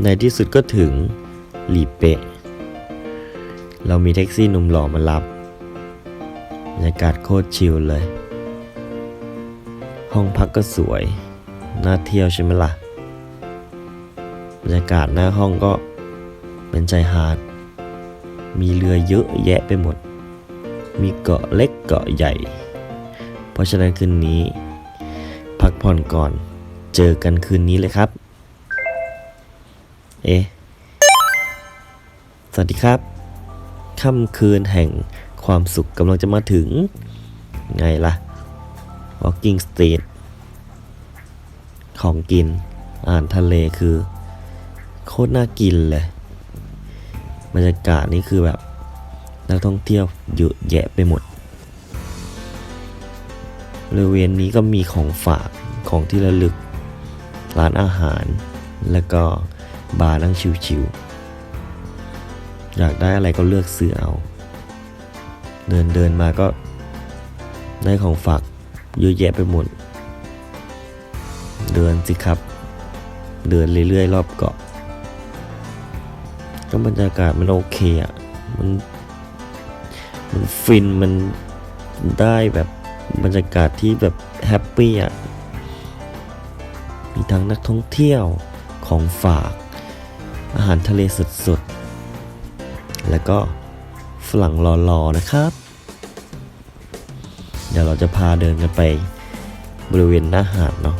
ในที่สุดก็ถึงหลีเปะ เรามีแท็กซี่หนุ่มหล่อมารับบรรยากาศโคตรชิลเลย ห้องพักก็สวย น่าเที่ยวใช่ไหมล่ะ บรรยากาศหน้าห้องก็เป็นชายหาด มีเรือเยอะแยะไปหมด มีเกาะเล็กเกาะใหญ่ เพราะฉะนั้นคืนนี้ พักผ่อนก่อน เจอกันคืนนี้เลยครับ เอ๊ะ สวัสดีครับ ค่ำคืนแห่งความสุขกำลังจะมาถึง ไงล่ะ Walking Street ของกินอ่านทะเลคือ โคตรน่ากินเลย บรรยากาศนี่คือแบบ นักท่องเที่ยวเยอะแยะไปหมดบริเวณนี้ก็มีของฝากของที่ระลึก ร้านอาหาร แล้วก็ บาร์นั่งชิวๆอยากได้อะไรก็เลือกซื้อเอา เดินเดินมาก็ได้ของฝากเยอะแยะไปหมด เดินสิครับ เดินเรื่อยๆรอบเกาะ ก็บรรยากาศมันโอเคอะ มัน มันฟิน มันได้แบบบรรยากาศที่แบบแฮปปี้อะ มีทั้งนักท่องเที่ยวของฝาก อาหารทะเลสดๆ แล้วก็ฝรั่งรอๆนะครับ เดี๋ยวเราจะพาเดินกันไปบริเวณหน้าหาดเนาะ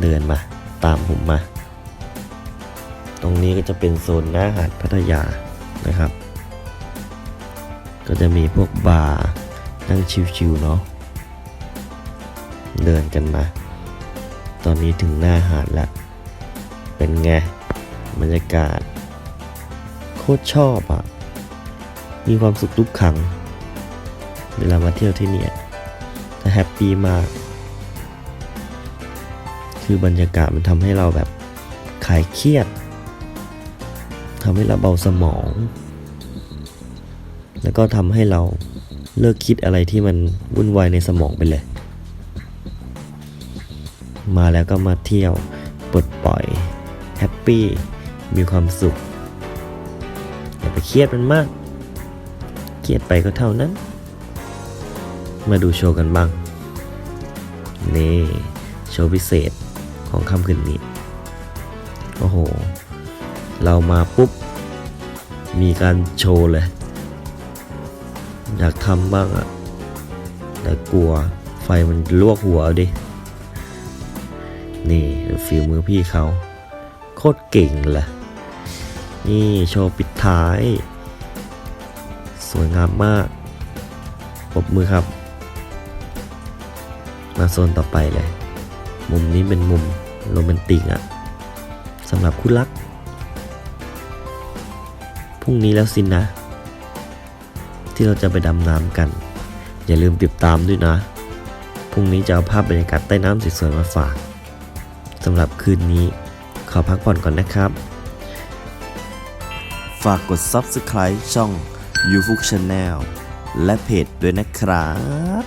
เดินมาตามผมมา ตรงนี้ก็จะเป็นโซนหน้าหาดพัทยานะครับ ก็จะมีพวกบาร์นั่งชิวๆเนาะ เดินกันมา ตอนนี้ถึงหน้าหาดแล้ว เป็นไงบรรยากาศ โคตรชอบอะ่ะ มีความสุขทุกครั้ง เวลามาเที่ยวที่เนี่ยจะแฮปปี้มาก คือบรรยากาศมันทำให้เราแบบคลายเครียดทำให้เราเบาสมอง แล้วก็ทำให้เราเลิกคิดอะไรที่มันวุ่นวายในสมองไปเลย มาแล้วก็มาเที่ยวปลดปล่อย ฮปปี้มีความสุขอย่าไปเครียดมันมาก เครียดไปก็เท่านั้น มาดูโชว์กันบ้าง นี่โชว์พิเศษของค่ำคืนนี้ โอ้โห เรามาปุ๊บ มีการโชว์เลย อยากทำบ้างอะแต่กลัวไฟมันลวกหัวเอาดิ นี่ฝีมือพี่เขา โคตรเก่งเลยนี่โชว์ปิดท้าย สวยงามมากปบมือครับ มาโซนต่อไปเลย มุมนี้เป็นมุมโรแมนติกอะสำหรับคู่รักพรุ่งนี้แล้วสินนะ ที่เราจะไปดำน้ำกัน อย่าลืมติดตามด้วยนะ พรุ่งนี้จะเอาภาพบรรยากาศใต้น้ำสวยๆมาฝากสำหรับคืนนี้ ขอพักผ่อนก่อนนะครับ ฝากกด Subscribe ช่อง y o u f o o Channel และเพจด้วยนะครับ